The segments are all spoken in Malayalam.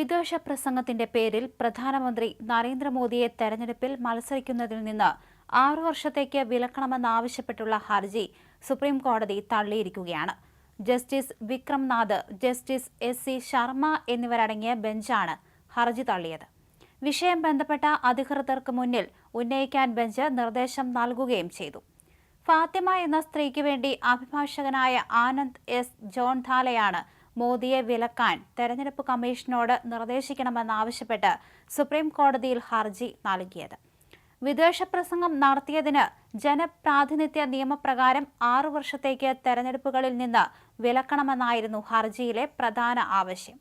വിദ്വേഷ പ്രസംഗത്തിന്റെ പേരിൽ പ്രധാനമന്ത്രി നരേന്ദ്രമോദിയെ തെരഞ്ഞെടുപ്പിൽ മത്സരിക്കുന്നതിൽ നിന്ന് ആറു വർഷത്തേക്ക് വിലക്കണമെന്നാവശ്യപ്പെട്ടുള്ള ഹർജി സുപ്രീം കോടതി തള്ളിയിരിക്കുകയാണ്. Justice Vikramnath justice S C Sharma എന്നിവരടങ്ങിയ ബെഞ്ചാണ് ഹർജി തള്ളിയത്. വിഷയം ബന്ധപ്പെട്ട അധികൃതർക്ക് മുന്നിൽ ഉന്നയിക്കാൻ ബെഞ്ച് നിർദ്ദേശം നൽകുകയും ചെയ്തു. ഫാത്തിമ എന്ന സ്ത്രീക്ക് വേണ്ടി അഭിഭാഷകനായ ആനന്ദ് എസ് ജോൺ ധാലയാണ് മോദിയെ വിലക്കാൻ തെരഞ്ഞെടുപ്പ് കമ്മീഷനോട് നിർദ്ദേശിക്കണമെന്നാവശ്യപ്പെട്ട് സുപ്രീം കോടതിയിൽ ഹർജി നൽകിയത്. വിദ്വേഷ പ്രസംഗം നടത്തിയതിന് ജനപ്രാതിനിധ്യ നിയമപ്രകാരം ആറു വർഷത്തേക്ക് തെരഞ്ഞെടുപ്പുകളിൽ നിന്ന് വിലക്കണമെന്നായിരുന്നു ഹർജിയിലെ പ്രധാന ആവശ്യം.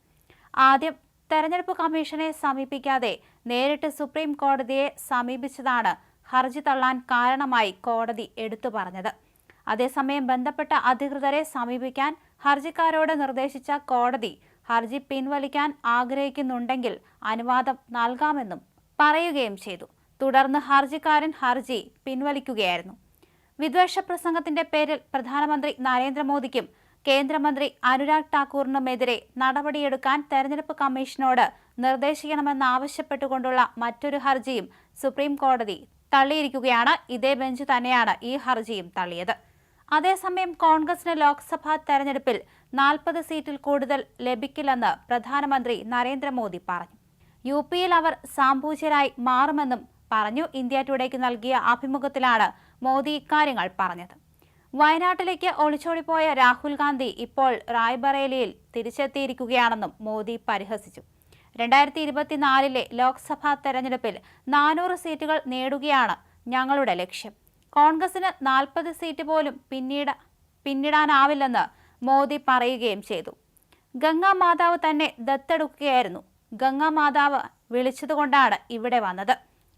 ആദ്യം തെരഞ്ഞെടുപ്പ് കമ്മീഷനെ സമീപിക്കാതെ നേരിട്ട് സുപ്രീം കോടതിയെ സമീപിച്ചതാണ് ഹർജി തള്ളാൻ കാരണമായി കോടതി എടുത്തു പറഞ്ഞത്. അതേസമയം ബന്ധപ്പെട്ട അധികൃതരെ സമീപിക്കാൻ ഹർജിക്കാരോട് നിർദ്ദേശിച്ച കോടതി ഹർജി പിൻവലിക്കാൻ ആഗ്രഹിക്കുന്നുണ്ടെങ്കിൽ അനുവാദം നൽകാമെന്നും പറയുകയും ചെയ്തു. തുടർന്ന് ഹർജിക്കാരൻ ഹർജി പിൻവലിക്കുകയായിരുന്നു. വിദ്വേഷ പ്രസംഗത്തിന്റെ പേരിൽ പ്രധാനമന്ത്രി നരേന്ദ്രമോദിക്കും കേന്ദ്രമന്ത്രി അനുരാഗ് ഠാക്കൂറിനുമെതിരെ നടപടിയെടുക്കാൻ തെരഞ്ഞെടുപ്പ് കമ്മീഷനോട് നിർദ്ദേശിക്കണമെന്നാവശ്യപ്പെട്ടുകൊണ്ടുള്ള മറ്റൊരു ഹർജിയും സുപ്രീം കോടതി തള്ളിയിരിക്കുകയാണ്. ഇതേ ബെഞ്ച് തന്നെയാണ് ഈ ഹർജിയും തള്ളിയത്. അതേസമയം കോൺഗ്രസിന് ലോക്സഭാ തെരഞ്ഞെടുപ്പിൽ നാൽപ്പത് സീറ്റിൽ കൂടുതൽ ലഭിക്കില്ലെന്ന് പ്രധാനമന്ത്രി നരേന്ദ്രമോദി പറഞ്ഞു. യു പിയിൽ അവർ സാമ്പൂജ്യരായി മാറുമെന്നും പറഞ്ഞു ഇന്ത്യ ടുഡേക്ക് നൽകിയ അഭിമുഖത്തിലാണ് മോദി ഇക്കാര്യങ്ങൾ പറഞ്ഞത്. വയനാട്ടിലേക്ക് ഒളിച്ചോടിപ്പോയ രാഹുൽ ഗാന്ധി ഇപ്പോൾ റായ്ബറേലിയിൽ തിരിച്ചെത്തിയിരിക്കുകയാണെന്നും മോദി പരിഹസിച്ചു. രണ്ടായിരത്തി ഇരുപത്തിനാലിലെ ലോക്സഭാ തെരഞ്ഞെടുപ്പിൽ നാനൂറ് സീറ്റുകൾ നേടുകയാണ് ഞങ്ങളുടെ ലക്ഷ്യം. കോൺഗ്രസിന് നാൽപ്പത് സീറ്റ് പോലും പിന്നീട് പിന്നിടാനാവില്ലെന്ന് മോദി പറയുകയും ചെയ്തു. ഗംഗാ മാതാവ് തന്നെ ദത്തെടുക്കുകയായിരുന്നു. ഗംഗാ മാതാവ് വിളിച്ചതുകൊണ്ടാണ് ഇവിടെ വന്നത്.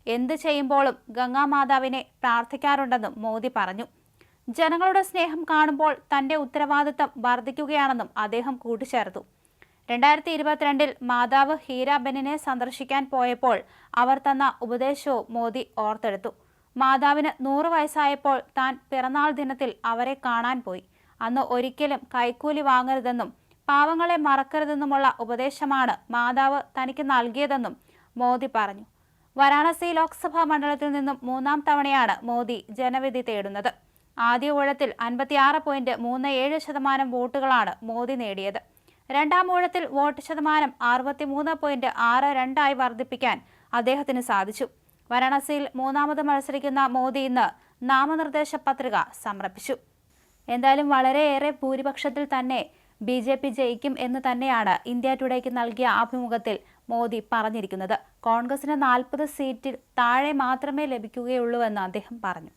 എന്ത് ചെയ്യുമ്പോഴും ഗംഗാ മാതാവിനെ പ്രാർത്ഥിക്കാറുണ്ടെന്നും മോദി പറഞ്ഞു. ജനങ്ങളുടെ സ്നേഹം കാണുമ്പോൾ തന്റെ ഉത്തരവാദിത്തം വർദ്ധിക്കുകയാണെന്നും അദ്ദേഹം കൂട്ടിച്ചേർത്തു. രണ്ടായിരത്തി ഇരുപത്തിരണ്ടിൽ മാതാവ് ഹീരാബെന്നിനെ സന്ദർശിക്കാൻ പോയപ്പോൾ അവർ തന്ന ഉപദേശവും മോദി ഓർത്തെടുത്തു. മാതാവിന് നൂറ് വയസ്സായപ്പോൾ താൻ പിറന്നാൾ ദിനത്തിൽ അവരെ കാണാൻ പോയി. അന്ന് ഒരിക്കലും കൈക്കൂലി വാങ്ങരുതെന്നും പാവങ്ങളെ മറക്കരുതെന്നുമുള്ള ഉപദേശമാണ് മാതാവ് തനിക്ക് നൽകിയതെന്നും മോദി പറഞ്ഞു. വാരാണസി ലോക്സഭാ മണ്ഡലത്തിൽ നിന്നും മൂന്നാം തവണയാണ് മോദി ജനവിധി തേടുന്നത്. ആദ്യ ഊഴത്തിൽ അൻപത്തിയാറ് പോയിന്റ് മൂന്ന് ഏഴ് ശതമാനം വോട്ടുകളാണ് മോദി നേടിയത്. രണ്ടാം ഊഴത്തിൽ വോട്ട് ശതമാനം അറുപത്തിമൂന്ന് പോയിന്റ് ആറ് രണ്ടായി വർദ്ധിപ്പിക്കാൻ അദ്ദേഹത്തിന് സാധിച്ചു. വാരാണസിയിൽ മൂന്നാമത് മത്സരിക്കുന്ന മോദി ഇന്ന് നാമനിർദ്ദേശ പത്രിക സമർപ്പിച്ചു. എന്തായാലും വളരെയേറെ ഭൂരിപക്ഷത്തിൽ തന്നെ ബി ജെ പി ജയിക്കും എന്ന് തന്നെയാണ് ഇന്ത്യ ടുഡേക്ക് നൽകിയ അഭിമുഖത്തിൽ മോദി പറഞ്ഞിരിക്കുന്നത്. കോൺഗ്രസിന് നാൽപ്പത് സീറ്റിൽ താഴെ മാത്രമേ ലഭിക്കുകയുള്ളൂവെന്ന് അദ്ദേഹം പറഞ്ഞു.